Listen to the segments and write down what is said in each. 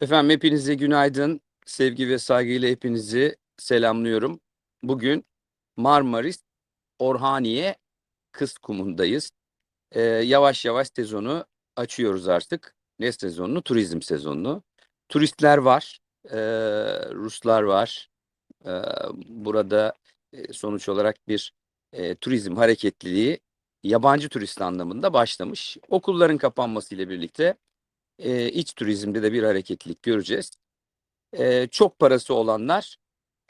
Efendim hepinize günaydın. Sevgi ve saygıyla hepinizi selamlıyorum. Bugün Marmaris Orhaniye Kız Kumu'ndayız. Ee, yavaş yavaş sezonu açıyoruz artık. Ne sezonunu? Turizm sezonunu. Turistler var, ee, Ruslar var. Ee, burada e, sonuç olarak bir e, turizm hareketliliği yabancı turist anlamında başlamış. Okulların kapanmasıyla birlikte e, iç turizmde de bir hareketlilik göreceğiz. E, çok parası olanlar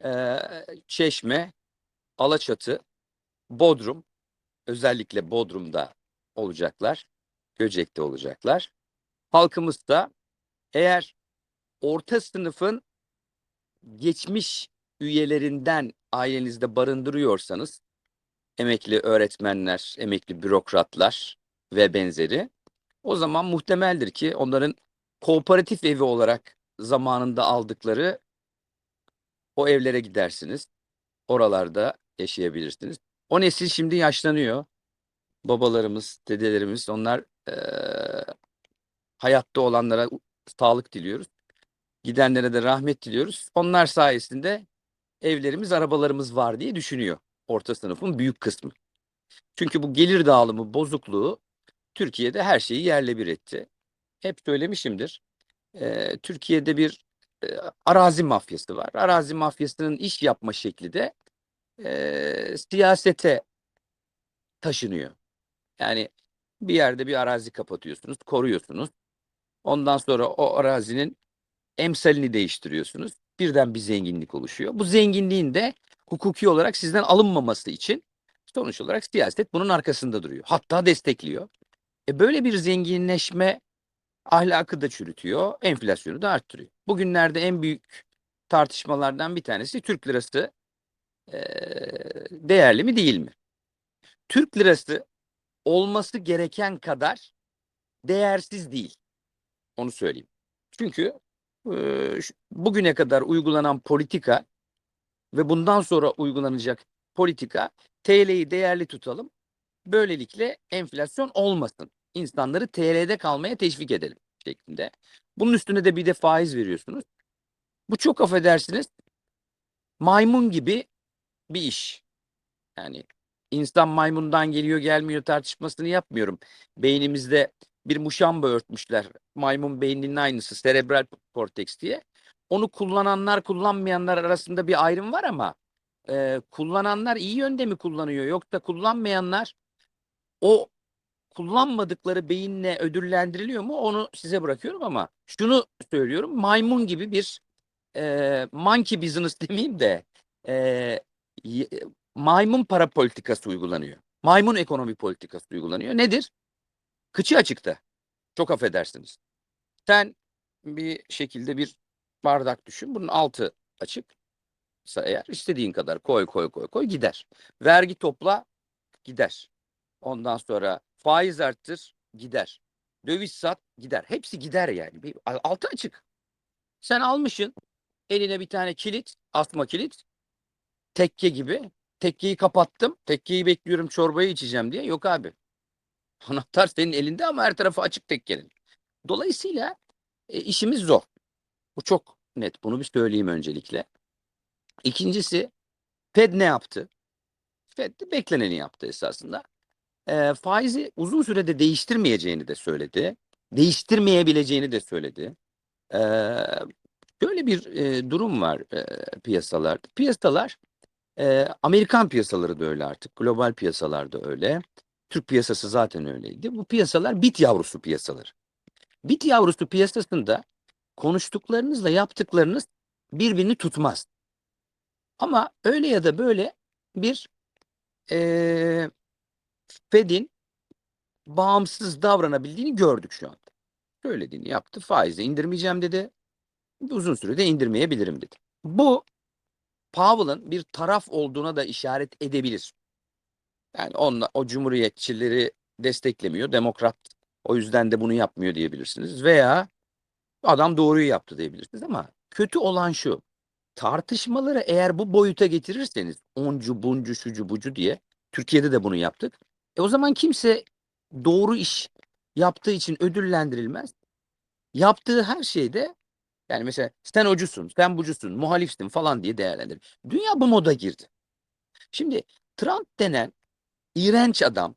e, Çeşme, Alaçatı, Bodrum, özellikle Bodrum'da olacaklar, Göcek'te olacaklar. Halkımız da eğer orta sınıfın geçmiş üyelerinden ailenizde barındırıyorsanız, emekli öğretmenler, emekli bürokratlar ve benzeri, o zaman muhtemeldir ki onların kooperatif evi olarak zamanında aldıkları o evlere gidersiniz. Oralarda yaşayabilirsiniz. O nesil şimdi yaşlanıyor. Babalarımız, dedelerimiz onlar eee, hayatta olanlara sağlık diliyoruz. Gidenlere de rahmet diliyoruz. Onlar sayesinde evlerimiz, arabalarımız var diye düşünüyor orta sınıfın büyük kısmı. Çünkü bu gelir dağılımı bozukluğu Türkiye'de her şeyi yerle bir etti. Hep söylemişimdir. Eee, Türkiye'de bir eee, arazi mafyası var. Arazi mafyasının iş yapma şekli de eee, siyasete taşınıyor. Yani bir yerde bir arazi kapatıyorsunuz, koruyorsunuz. Ondan sonra o arazinin emsalini değiştiriyorsunuz. Birden bir zenginlik oluşuyor. Bu zenginliğin de hukuki olarak sizden alınmaması için sonuç olarak siyaset bunun arkasında duruyor. Hatta destekliyor. E böyle bir zenginleşme ahlakı da çürütüyor, enflasyonu da arttırıyor. Bugünlerde en büyük tartışmalardan bir tanesi Türk lirası eee, değerli mi değil mi? Türk lirası olması gereken kadar değersiz değil. Onu söyleyeyim. Çünkü şu- bugüne kadar uygulanan politika ve bundan sonra uygulanacak politika TL'yi değerli tutalım. Böylelikle enflasyon olmasın. İnsanları TL'de kalmaya teşvik edelim şeklinde. Bunun üstüne de bir de faiz veriyorsunuz. Bu çok affedersiniz maymun gibi bir iş. Yani insan maymundan geliyor gelmiyor tartışmasını yapmıyorum. Beynimizde bir muşamba örtmüşler. Maymun beyninin aynısı serebral korteks diye. Onu kullananlar kullanmayanlar arasında bir ayrım var ama e, kullananlar iyi yönde mi kullanıyor yoksa kullanmayanlar o kullanmadıkları beyinle ödüllendiriliyor mu onu size bırakıyorum ama şunu söylüyorum maymun gibi bir e, monkey business demeyeyim de e, maymun para politikası uygulanıyor. Maymun ekonomi politikası uygulanıyor. Nedir? Kıçı açıkta. Çok affedersiniz. Sen bir şekilde bir bardak düşün. Bunun altı açıksa eğer istediğin kadar koy koy koy koy gider. Vergi topla gider. Ondan sonra faiz arttır gider. Döviz sat gider. Hepsi gider yani. Bir, altı açık. Sen almışsın eline bir tane kilit, asma kilit. Tekke gibi. Tekkeyi kapattım. Tekkeyi bekliyorum çorbayı içeceğim diye. Yok abi. Anahtar senin elinde ama her tarafı açık tekkenin. Dolayısıyla e, işimiz zor. Bu çok net. Bunu bir söyleyeyim öncelikle. İkincisi Fed ne yaptı? Fed de bekleneni yaptı esasında. E, faizi uzun sürede değiştirmeyeceğini de söyledi. Değiştirmeyebileceğini de söyledi. E, şöyle bir e, durum var e, piyasalarda. Piyasalar e, Amerikan piyasaları da öyle artık. Global piyasalar da öyle. Türk piyasası zaten öyleydi. Bu piyasalar bit yavrusu piyasaları. Bit yavrusu piyasasında konuştuklarınızla yaptıklarınız birbirini tutmaz. Ama öyle ya da böyle bir e, Fed'in bağımsız davranabildiğini gördük şu anda. Söylediğini yaptı. Faizi indirmeyeceğim dedi. Uzun sürede indirmeyebilirim dedi. Bu Powell'ın bir taraf olduğuna da işaret edebilir. Yani onunla, o cumhuriyetçileri desteklemiyor. Demokrat o yüzden de bunu yapmıyor diyebilirsiniz. Veya adam doğruyu yaptı diyebilirsiniz ama kötü olan şu. Tartışmaları eğer bu boyuta getirirseniz oncu buncu şucu bucu diye Türkiye'de de bunu yaptık. E o zaman kimse doğru iş yaptığı için ödüllendirilmez. Yaptığı her şeyde Yani mesela sen ocusun, sen bucusun, muhalifsin falan diye değerlendirir. Dünya bu moda girdi. Şimdi Trump denen iğrenç adam,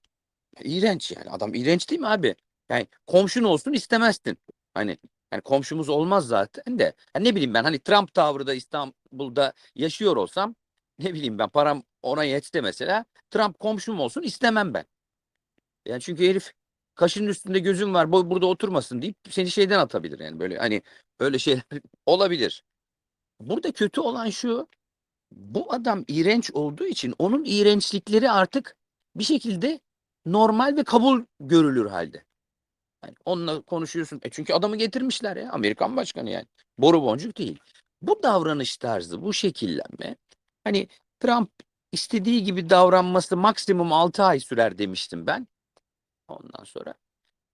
iğrenç yani adam iğrenç değil mi abi? Yani komşun olsun istemezsin. Hani yani komşumuz olmaz zaten de. Yani ne bileyim ben hani Trump tavrı da İstanbul'da yaşıyor olsam ne bileyim ben param ona yetse mesela Trump komşum olsun istemem ben. Yani çünkü herif kaşının üstünde gözüm var bu burada oturmasın deyip seni şeyden atabilir yani böyle hani öyle şeyler olabilir. Burada kötü olan şu bu adam iğrenç olduğu için onun iğrençlikleri artık bir şekilde normal ve kabul görülür halde. Yani onunla konuşuyorsun. E çünkü adamı getirmişler ya. Amerikan başkanı yani. Boru boncuk değil. Bu davranış tarzı, bu şekillenme hani Trump istediği gibi davranması maksimum 6 ay sürer demiştim ben. Ondan sonra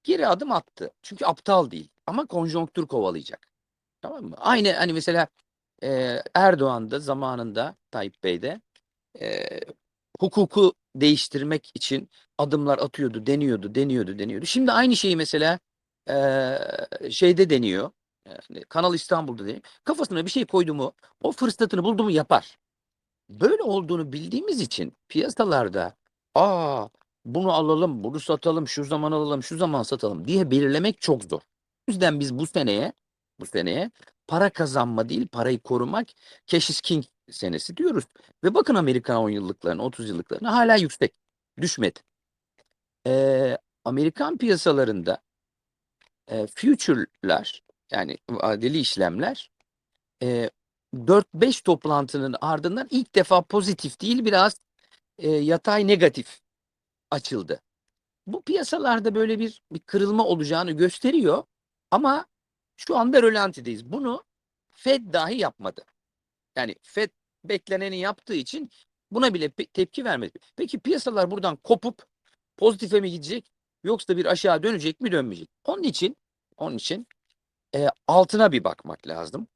geri adım attı. Çünkü aptal değil ama konjonktür kovalayacak. Tamam mı? Aynı hani mesela e, Erdoğan da zamanında Tayyip Bey de e, hukuku değiştirmek için adımlar atıyordu, deniyordu, deniyordu, deniyordu. Şimdi aynı şeyi mesela e, şeyde deniyor. Yani Kanal İstanbul'da deniyor. Kafasına bir şey koydu mu, o fırsatını buldu mu yapar. Böyle olduğunu bildiğimiz için piyasalarda aa bunu alalım, bunu satalım, şu zaman alalım, şu zaman satalım diye belirlemek çok zor. O yüzden biz bu seneye bu seneye para kazanma değil, parayı korumak cash is king senesi diyoruz. Ve bakın Amerikan 10 yıllıklarına, 30 yıllıklarına hala yüksek. Düşmedi. Ee, Amerikan piyasalarında e, future'lar yani vadeli işlemler e, 4-5 toplantının ardından ilk defa pozitif değil biraz e, yatay negatif açıldı. Bu piyasalarda böyle bir, bir kırılma olacağını gösteriyor ama şu anda rölantideyiz. Bunu Fed dahi yapmadı. Yani Fed bekleneni yaptığı için buna bile tepki vermedi. Peki piyasalar buradan kopup pozitife mi gidecek yoksa bir aşağı dönecek mi dönmeyecek? Onun için onun için e, altına bir bakmak lazım.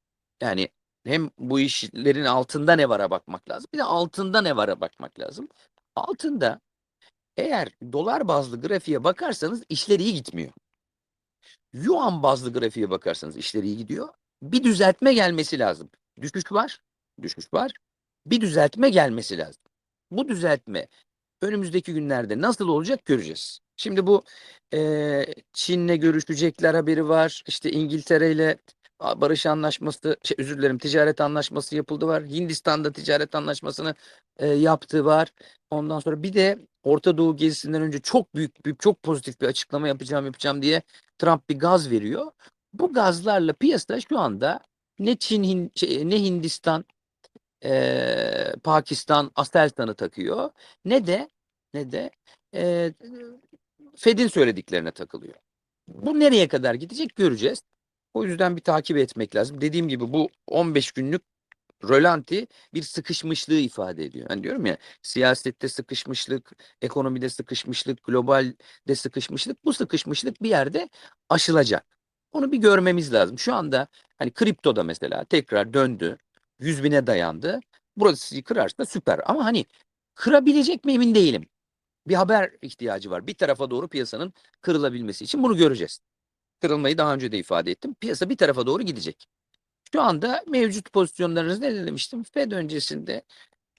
Yani hem bu işlerin altında ne vara bakmak lazım. Bir de altında ne vara bakmak lazım. Altında eğer dolar bazlı grafiğe bakarsanız işler iyi gitmiyor. Yuan bazlı grafiğe bakarsanız işler iyi gidiyor. Bir düzeltme gelmesi lazım. Düşüş var, düşüş var. Bir düzeltme gelmesi lazım. Bu düzeltme önümüzdeki günlerde nasıl olacak göreceğiz. Şimdi bu e, Çin'le görüşecekler haberi var. İşte İngiltere ile barış anlaşması, şey, özür dilerim ticaret anlaşması yapıldı var. Hindistan'da ticaret anlaşmasını e, yaptığı var. Ondan sonra bir de Orta Doğu gezisinden önce çok büyük, büyük çok pozitif bir açıklama yapacağım yapacağım diye Trump bir gaz veriyor. Bu gazlarla piyasa şu anda ne Çin, şey, ne Hindistan, e, Pakistan Aselsan'ı takıyor ne de ne de e, Fed'in söylediklerine takılıyor. Bu nereye kadar gidecek göreceğiz. O yüzden bir takip etmek lazım. Dediğim gibi bu 15 günlük rölanti bir sıkışmışlığı ifade ediyor. Hani diyorum ya siyasette sıkışmışlık, ekonomide sıkışmışlık, globalde sıkışmışlık. Bu sıkışmışlık bir yerde aşılacak. Onu bir görmemiz lazım. Şu anda hani kriptoda mesela tekrar döndü. 100 bine dayandı. Burası kırarsa süper. Ama hani kırabilecek mi emin değilim. Bir haber ihtiyacı var. Bir tarafa doğru piyasanın kırılabilmesi için bunu göreceğiz. Kırılmayı daha önce de ifade ettim. Piyasa bir tarafa doğru gidecek. Şu anda mevcut pozisyonlarınız ne demiştim? Fed öncesinde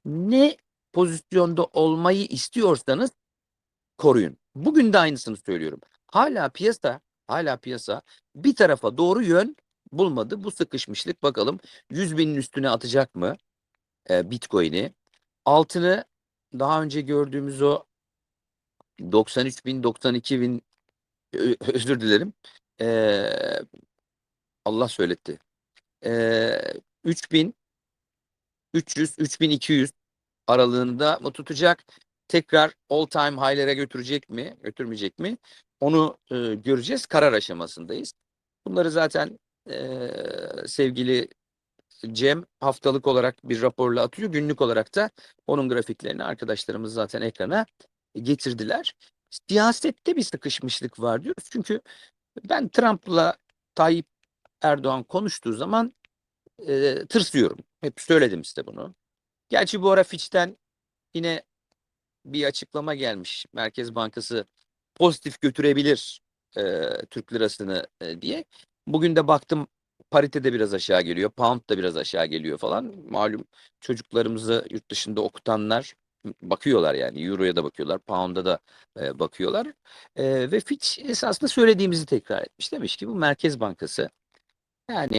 ne pozisyonda olmayı istiyorsanız koruyun. Bugün de aynısını söylüyorum. Hala piyasa, hala piyasa bir tarafa doğru yön bulmadı. Bu sıkışmışlık bakalım 100 binin üstüne atacak mı e, Bitcoin'i? Altını daha önce gördüğümüz o 93 bin, 92 bin özür dilerim. E, Allah söyletti. E, 3000 300 3200 aralığında mı tutacak? Tekrar all time high'lere götürecek mi, götürmeyecek mi? Onu e, göreceğiz. Karar aşamasındayız. Bunları zaten e, sevgili Cem haftalık olarak bir raporla atıyor. Günlük olarak da onun grafiklerini arkadaşlarımız zaten ekrana getirdiler. Siyasette bir sıkışmışlık var diyoruz. Çünkü ben Trump'la Tayyip Erdoğan konuştuğu zaman e, tırsıyorum. Hep söyledim size bunu. Gerçi bu ara Fitch'ten yine bir açıklama gelmiş. Merkez Bankası pozitif götürebilir e, Türk lirasını e, diye. Bugün de baktım parite de biraz aşağı geliyor. Pound da biraz aşağı geliyor falan. Malum çocuklarımızı yurt dışında okutanlar bakıyorlar yani. Euro'ya da bakıyorlar. Pound'a da e, bakıyorlar. E, ve Fitch esasında söylediğimizi tekrar etmiş. Demiş ki bu Merkez Bankası yani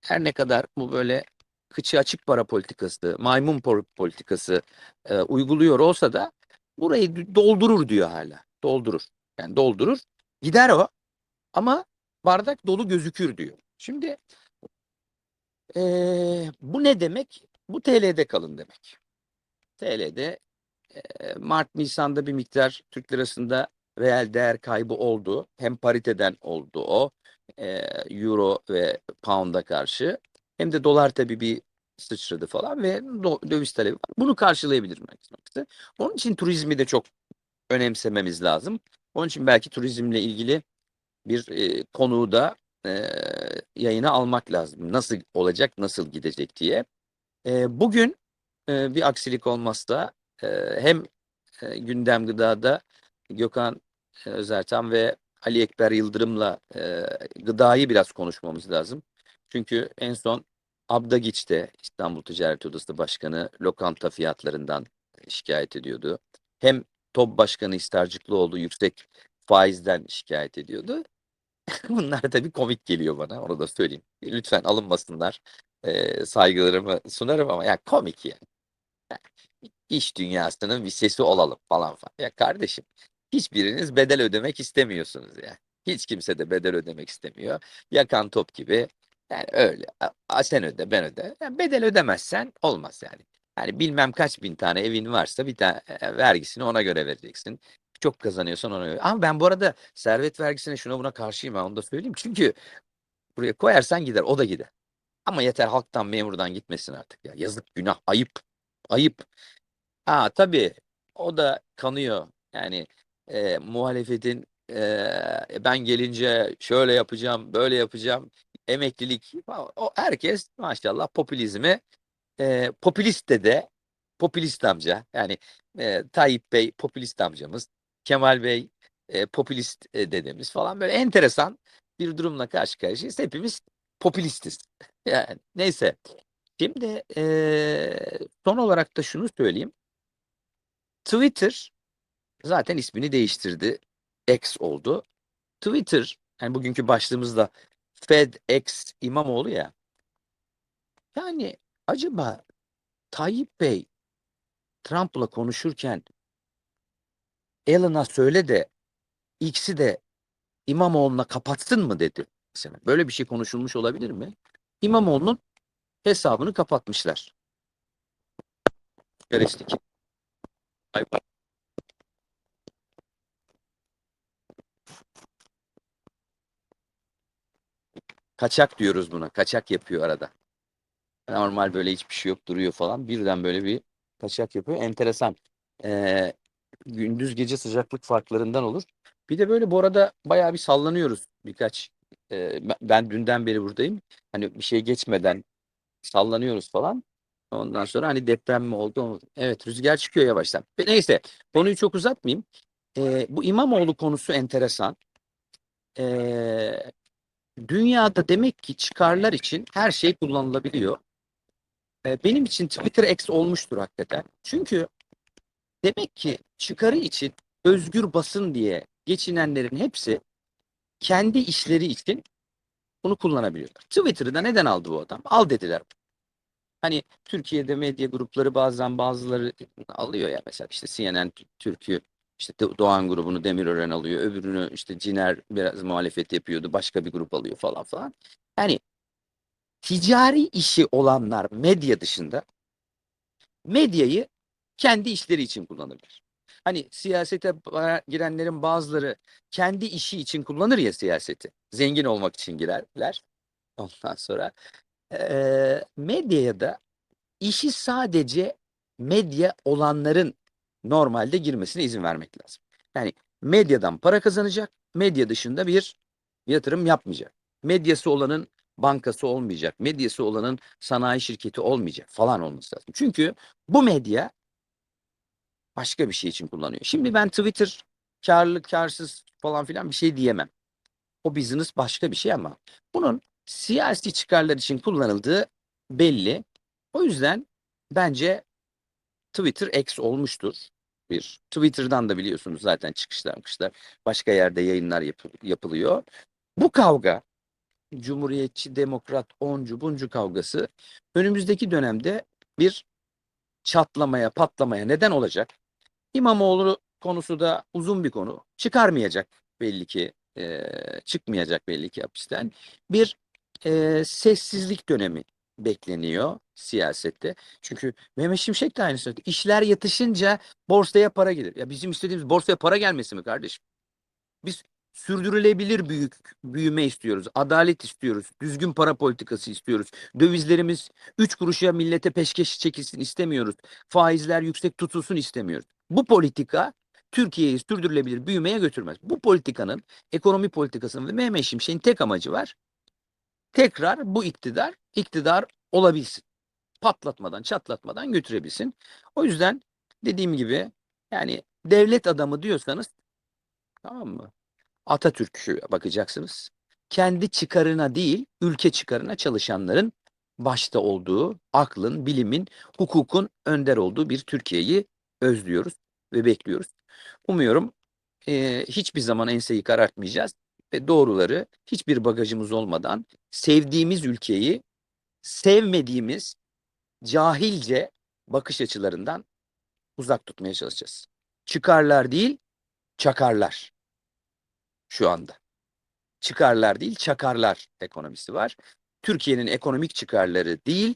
her ne kadar bu böyle kıçı açık para politikası, maymun politikası e, uyguluyor olsa da burayı doldurur diyor hala. Doldurur. Yani doldurur. Gider o ama bardak dolu gözükür diyor. Şimdi e, bu ne demek? Bu TL'de kalın demek. TL'de Mart Nisan'da bir miktar Türk lirasında reel değer kaybı oldu. Hem pariteden oldu o Euro ve Pound'a karşı hem de dolar tabii bir sıçradı falan ve döviz talebi var. Bunu karşılayabilir Bankası. Onun için turizmi de çok önemsememiz lazım. Onun için belki turizmle ilgili bir e, konuğu da e, yayına almak lazım. Nasıl olacak, nasıl gidecek diye. Bugün e, bir aksilik olmazsa e, hem e, gündem gıdada Gökhan Özertan ve Ali Ekber Yıldırım'la e, gıdayı biraz konuşmamız lazım. Çünkü en son Abdagiç'te İstanbul Ticaret Odası Başkanı lokanta fiyatlarından şikayet ediyordu. Hem TOB Başkanı İstarcıklıoğlu yüksek faizden şikayet ediyordu. Bunlar tabii komik geliyor bana onu da söyleyeyim. Lütfen alınmasınlar. E, saygılarımı sunarım ama ya komik yani iş dünyasının bir sesi olalım falan falan. Ya kardeşim hiçbiriniz bedel ödemek istemiyorsunuz ya. Hiç kimse de bedel ödemek istemiyor. Yakan top gibi. Yani öyle. A, sen öde ben öde. Yani bedel ödemezsen olmaz yani. Yani bilmem kaç bin tane evin varsa bir tane e, vergisini ona göre vereceksin. Çok kazanıyorsan ona göre. Ama ben bu arada servet vergisine şuna buna karşıyım onu da söyleyeyim. Çünkü buraya koyarsan gider o da gider. Ama yeter halktan memurdan gitmesin artık ya. Yazık günah ayıp. Ayıp. Ha tabii o da kanıyor. Yani e, muhalefetin e, ben gelince şöyle yapacağım, böyle yapacağım. Emeklilik o herkes maşallah popülizmi e, popülist de de popülist amca. Yani e, Tayyip Bey popülist amcamız, Kemal Bey e, popülist e, dedemiz falan böyle enteresan bir durumla karşı karşıyayız. Hepimiz popülistiz. Yani neyse. Şimdi e, son olarak da şunu söyleyeyim. Twitter zaten ismini değiştirdi. X oldu. Twitter, yani bugünkü başlığımızda FedEx İmamoğlu ya. Yani acaba Tayyip Bey Trump'la konuşurken Elon'a söyle de X'i de İmamoğlu'na kapatsın mı dedi. Mesela böyle bir şey konuşulmuş olabilir mi? İmamoğlu'nun hesabını kapatmışlar. Gereçtik. Ay, Kaçak diyoruz buna. Kaçak yapıyor arada. Normal böyle hiçbir şey yok duruyor falan. Birden böyle bir kaçak yapıyor. Enteresan. Ee, gündüz gece sıcaklık farklarından olur. Bir de böyle bu arada bayağı bir sallanıyoruz birkaç. e, ben dünden beri buradayım. Hani bir şey geçmeden sallanıyoruz falan. Ondan sonra hani deprem mi oldu? Evet rüzgar çıkıyor yavaştan. Neyse konuyu çok uzatmayayım. Ee, bu İmamoğlu konusu enteresan. Ee, dünyada demek ki çıkarlar için her şey kullanılabiliyor. Ee, benim için Twitter X olmuştur hakikaten. Çünkü demek ki çıkarı için özgür basın diye geçinenlerin hepsi kendi işleri için bunu kullanabiliyorlar. Twitter'ı da neden aldı bu adam? Al dediler. Hani Türkiye'de medya grupları bazen bazıları alıyor ya mesela işte CNN Türk'ü işte Do- Doğan grubunu Demirören alıyor. Öbürünü işte Ciner biraz muhalefet yapıyordu. Başka bir grup alıyor falan falan. Yani ticari işi olanlar medya dışında medyayı kendi işleri için kullanırlar. Hani siyasete girenlerin bazıları kendi işi için kullanır ya siyaseti. Zengin olmak için girerler. Ondan sonra eee medyaya da işi sadece medya olanların normalde girmesine izin vermek lazım. Yani medyadan para kazanacak, medya dışında bir yatırım yapmayacak. Medyası olanın bankası olmayacak, medyası olanın sanayi şirketi olmayacak falan olması lazım. Çünkü bu medya başka bir şey için kullanıyor. Şimdi ben Twitter karlı, karsız falan filan bir şey diyemem. O business başka bir şey ama bunun siyasi çıkarlar için kullanıldığı belli. O yüzden bence Twitter X olmuştur. Bir Twitter'dan da biliyorsunuz zaten çıkışlar başka yerde yayınlar yapı- yapılıyor. Bu kavga Cumhuriyetçi, Demokrat, oncu, buncu kavgası önümüzdeki dönemde bir çatlamaya, patlamaya neden olacak. İmamoğlu konusu da uzun bir konu. Çıkarmayacak belli ki, eee, çıkmayacak belli ki hapisten. Bir eee, sessizlik dönemi bekleniyor siyasette. Çünkü Mehmet Şimşek de aynı söyledi. İşler yatışınca borsaya para gelir. Ya bizim istediğimiz borsaya para gelmesi mi kardeşim? Biz sürdürülebilir büyük büyüme istiyoruz. Adalet istiyoruz. Düzgün para politikası istiyoruz. Dövizlerimiz 3 kuruşa millete peşkeş çekilsin istemiyoruz. Faizler yüksek tutulsun istemiyoruz. Bu politika Türkiye'yi sürdürülebilir büyümeye götürmez. Bu politikanın, ekonomi politikasının ve Mehmet Şimşek'in tek amacı var. Tekrar bu iktidar, iktidar olabilsin. Patlatmadan, çatlatmadan götürebilsin. O yüzden dediğim gibi yani devlet adamı diyorsanız tamam mı? Atatürk'ü bakacaksınız. Kendi çıkarına değil, ülke çıkarına çalışanların başta olduğu, aklın, bilimin, hukukun önder olduğu bir Türkiye'yi özlüyoruz ve bekliyoruz. Umuyorum eee, hiçbir zaman enseyi karartmayacağız ve doğruları hiçbir bagajımız olmadan sevdiğimiz ülkeyi sevmediğimiz cahilce bakış açılarından uzak tutmaya çalışacağız. Çıkarlar değil, çakarlar şu anda. Çıkarlar değil, çakarlar ekonomisi var. Türkiye'nin ekonomik çıkarları değil,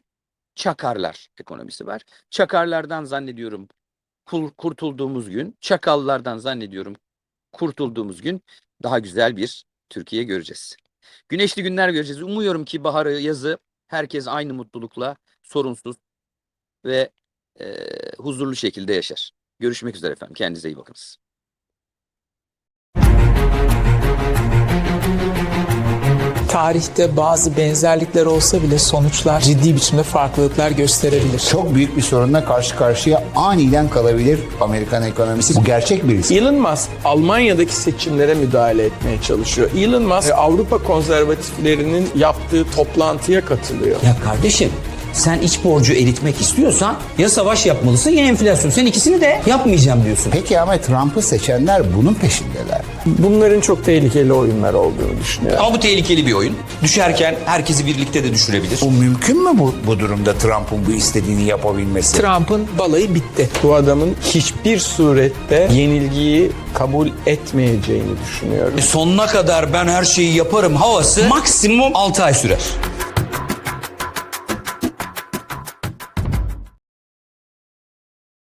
çakarlar ekonomisi var. Çakarlardan zannediyorum kurtulduğumuz gün, çakallardan zannediyorum kurtulduğumuz gün daha güzel bir Türkiye göreceğiz. Güneşli günler göreceğiz. Umuyorum ki baharı, yazı herkes aynı mutlulukla, sorunsuz ve eee, huzurlu şekilde yaşar. Görüşmek üzere efendim. Kendinize iyi bakınız. Tarihte bazı benzerlikler olsa bile sonuçlar ciddi biçimde farklılıklar gösterebilir. Çok büyük bir sorunla karşı karşıya aniden kalabilir Amerikan ekonomisi. Bu gerçek bir risk. Elon Musk Almanya'daki seçimlere müdahale etmeye çalışıyor. Elon Musk e, Avrupa konservatiflerinin yaptığı toplantıya katılıyor. Ya kardeşim sen iç borcu eritmek istiyorsan ya savaş yapmalısın ya enflasyon. Sen ikisini de yapmayacağım diyorsun. Peki ama Trump'ı seçenler bunun peşindeler. Bunların çok tehlikeli oyunlar olduğunu düşünüyorum. Ama bu tehlikeli bir oyun. Düşerken herkesi birlikte de düşürebilir. Bu mümkün mü bu, bu durumda Trump'ın bu istediğini yapabilmesi? Trump'ın balayı bitti. Bu adamın hiçbir surette yenilgiyi kabul etmeyeceğini düşünüyorum. Sonuna kadar ben her şeyi yaparım havası maksimum 6 ay sürer.